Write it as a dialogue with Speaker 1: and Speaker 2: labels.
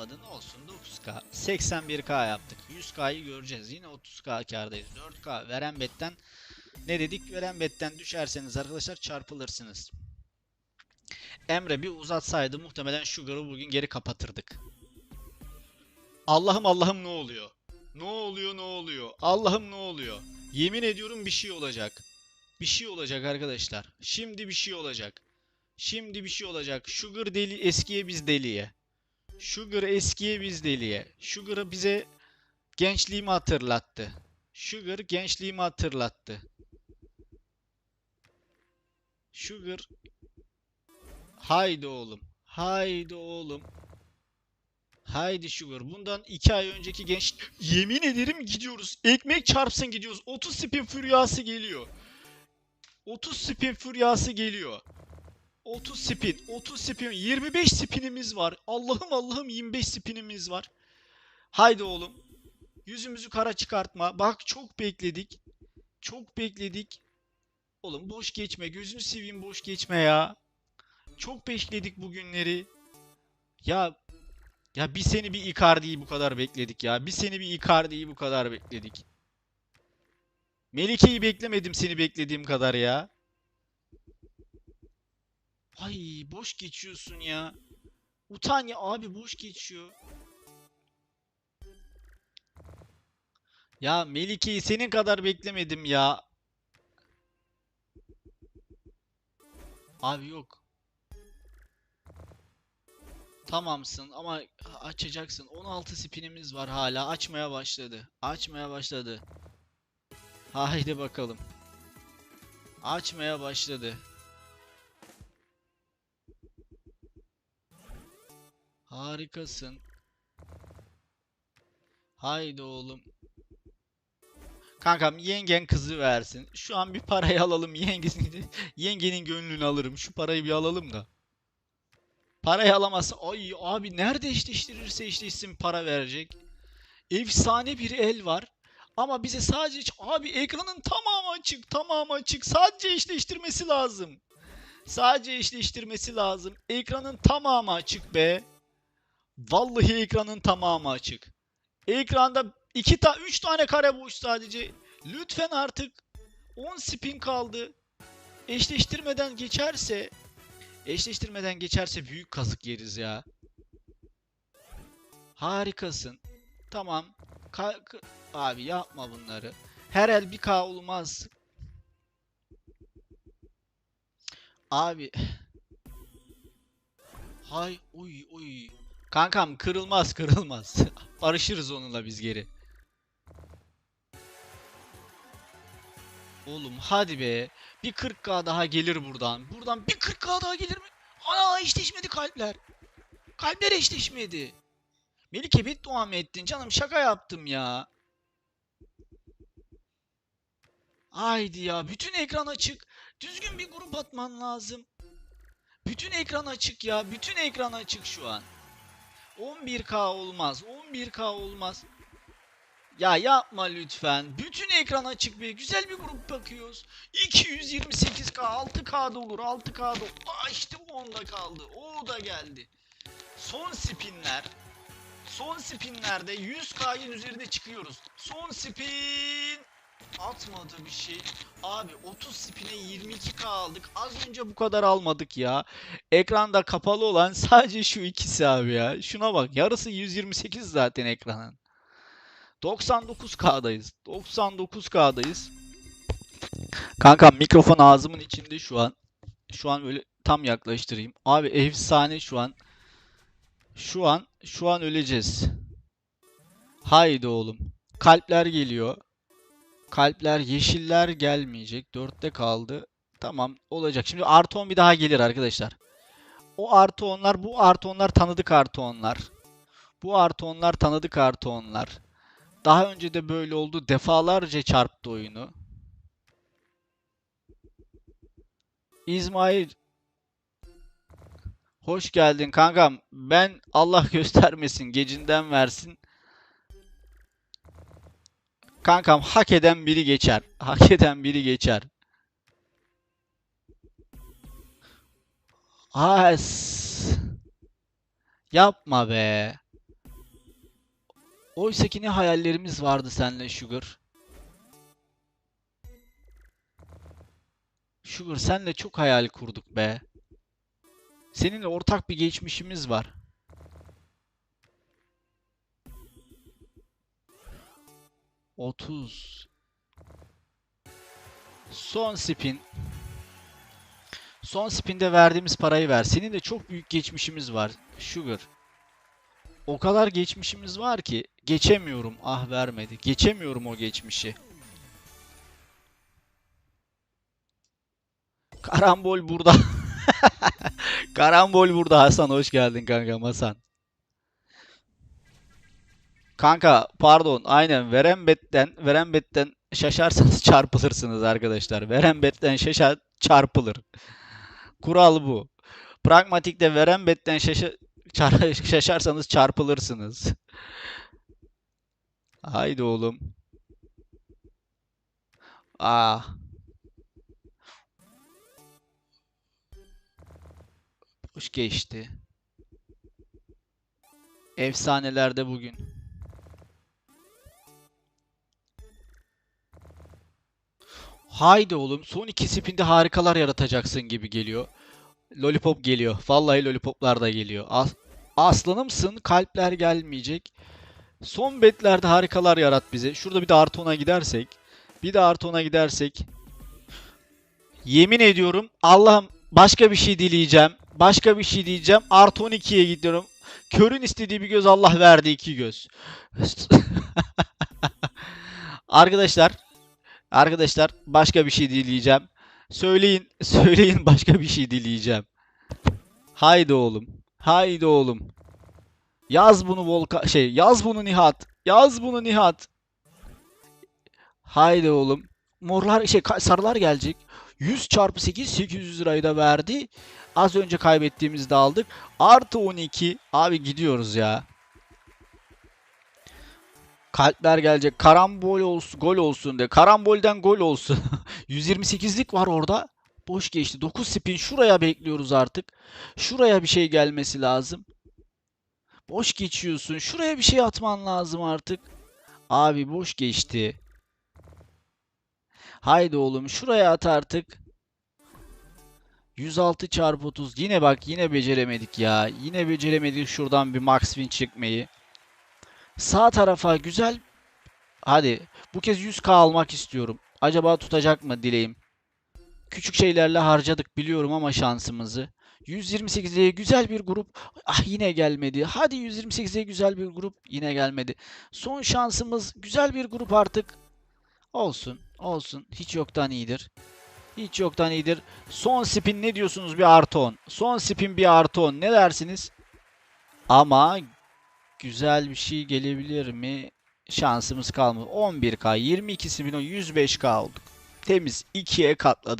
Speaker 1: atmadın olsun 9k. 81k yaptık. 100k'yı göreceğiz. Yine 30k kardayız. 4k veren betten ne dedik? Veren betten düşerseniz arkadaşlar çarpılırsınız. Emre bir uzatsaydı muhtemelen Sugar'ı bugün geri kapatırdık. Allah'ım Allah'ım ne oluyor? Ne oluyor ne oluyor? Allah'ım ne oluyor? Yemin ediyorum bir şey olacak. Bir şey olacak arkadaşlar. Şimdi bir şey olacak. Şimdi bir şey olacak. Sugar deli eskiye biz deliye. Sugar eskiye biz deliye. Sugar bize gençliğimi hatırlattı. Sugar gençliğimi hatırlattı. Sugar Haydi oğlum. Haydi oğlum. Haydi Sugar. Bundan 2 ay önceki genç... Yemin ederim gidiyoruz. Ekmek çarpsın gidiyoruz. 30 spin furyası geliyor. 30 spin furyası geliyor. 30 spin, 30 spin, 25 spinimiz var. Allah'ım Allah'ım 25 spinimiz var. Haydi oğlum. Yüzümüzü kara çıkartma. Bak çok bekledik. Çok bekledik. Oğlum boş geçme. Gözünü seveyim boş geçme ya. Çok bekledik bu günleri. Ya ya bir seni bir Icardi'yi bu kadar bekledik ya. Bir seni bir Icardi'yi bu kadar bekledik. Melike'yi beklemedim seni beklediğim kadar ya. Ay boş geçiyorsun ya. Utan ya abi boş geçiyor. Ya Melike'yi senin kadar beklemedim ya. Abi yok. Tamamsın ama açacaksın. 16 spinimiz var hala. Açmaya başladı. Açmaya başladı. Haydi bakalım. Açmaya başladı. Harikasın. Haydi oğlum. Kankam yengen kızı versin. Şu an bir parayı alalım yengesini. Yengenin gönlünü alırım. Şu parayı bir alalım da. Parayı alamazsa ay abi nerede eşleştirirse eşleşsin para verecek. Efsane bir el var. Ama bize sadece abi ekranın tamamı açık, tamamı açık. Sadece eşleştirmesi lazım. Sadece eşleştirmesi lazım. Ekranın tamamı açık be. Vallahi ekranın tamamı açık. Ekranda 2 ta 3 tane kare boş sadece. Lütfen artık 10 spin kaldı. Eşleştirmeden geçerse eşleştirmeden geçerse büyük kazık yeriz ya. Harikasın. Tamam. Ka- abi yapma bunları. Her el bir K olmaz. Abi. Hay uy uy. Kankam kırılmaz kırılmaz. Barışırız onunla biz geri. Oğlum hadi be. Bir 40k daha gelir buradan. Buradan bir 40k daha gelir mi? Ana eşleşmedi kalpler. Kalpler eşleşmedi. Melike beddua mı ettin canım? Şaka yaptım ya. Haydi ya. Bütün ekran açık. Düzgün bir grup atman lazım. Bütün ekran açık ya. Bütün ekran açık şu an. 11k olmaz. 11k olmaz. Ya yapma lütfen. Bütün ekran açık bir güzel bir grup bakıyoruz. 228k 6k da olur 6k da olur. Aa işte bu onda kaldı. O da geldi. Son spinler. Son spinlerde 100k'nın üzerinde çıkıyoruz. Son spin. Atmadı bir şey. Abi 30 spine 22k aldık. Az önce bu kadar almadık ya. Ekranda kapalı olan sadece şu ikisi abi ya. Şuna bak. Yarısı 128 zaten ekranın. 99K'dayız. 99K'dayız. Kankam mikrofon ağzımın içinde şu an. Şu an öyle tam yaklaştırayım. Abi efsane şu an. Şu an şu an öleceğiz. Haydi oğlum. Kalpler geliyor. Kalpler yeşiller gelmeyecek. Dörtte kaldı. Tamam olacak. Şimdi artı 10 bir daha gelir arkadaşlar. O artı 10'lar bu artı 10'lar tanıdık artı 10'lar. Bu artı 10'lar tanıdık artı 10'lar. Daha önce de böyle oldu. Defalarca çarptı oyunu. İsmail Hoş geldin kankam. Ben Allah göstermesin, gecinden versin. Kankam hak eden biri geçer. Hak eden biri geçer. As. Yapma be. Oysa ki ne hayallerimiz vardı seninle Sugar. Sugar senle çok hayal kurduk be. Seninle ortak bir geçmişimiz var. Otuz. Son spin. Son spinde verdiğimiz parayı ver. Senin de çok büyük geçmişimiz var. Sugar. O kadar geçmişimiz var ki geçemiyorum. Ah vermedi. Geçemiyorum o geçmişi. Karambol burada. Karambol burada Hasan hoş geldin kankam Hasan. Kanka pardon aynen Verembet'ten Verembet'ten şaşarsanız çarpılırsınız arkadaşlar. Verembet'ten şaşar çarpılır. Kural bu. Pragmatikte Verembet'ten şaşı çar- şaşarsanız çarpılırsınız. Haydi oğlum. Ah. Hoş geçti. Efsanelerde bugün. Haydi oğlum. Son iki spinde harikalar yaratacaksın gibi geliyor. Lollipop geliyor. Vallahi lollipoplar da geliyor. As Aslanımsın. Kalpler gelmeyecek. Son betlerde harikalar yarat bize. Şurada bir de artı 10'a gidersek. Bir de artı 10'a gidersek. Yemin ediyorum Allah'ım başka bir şey dileyeceğim. Başka bir şey diyeceğim. Artı 12'ye gidiyorum. Körün istediği bir göz Allah verdi iki göz. Arkadaşlar. Arkadaşlar başka bir şey dileyeceğim. Söyleyin, söyleyin başka bir şey dileyeceğim. Haydi oğlum. Haydi oğlum. Yaz bunu Volka şey yaz bunu Nihat. Yaz bunu Nihat. Haydi oğlum. Morlar şey sarılar gelecek. 100 çarpı 8 800 lirayı da verdi. Az önce kaybettiğimizde aldık. Artı 12. Abi gidiyoruz ya. Kalpler gelecek. Karambol olsun, gol olsun de. Karambolden gol olsun. 128'lik var orada. Boş geçti. 9 spin şuraya bekliyoruz artık. Şuraya bir şey gelmesi lazım. Boş geçiyorsun. Şuraya bir şey atman lazım artık. Abi boş geçti. Haydi oğlum şuraya at artık. 106 çarpı 30. Yine bak yine beceremedik ya. Yine beceremedik şuradan bir max win çıkmayı. Sağ tarafa güzel. Hadi bu kez 100k almak istiyorum. Acaba tutacak mı dileğim. Küçük şeylerle harcadık biliyorum ama şansımızı. 128'e güzel bir grup. Ah yine gelmedi. Hadi 128'e güzel bir grup. Yine gelmedi. Son şansımız güzel bir grup artık. Olsun. Olsun. Hiç yoktan iyidir. Hiç yoktan iyidir. Son spin ne diyorsunuz bir artı 10. Son spin bir artı 10. Ne dersiniz? Ama güzel bir şey gelebilir mi? Şansımız kalmadı. 11k, 22 spin 105k olduk. Temiz 2'ye katladık.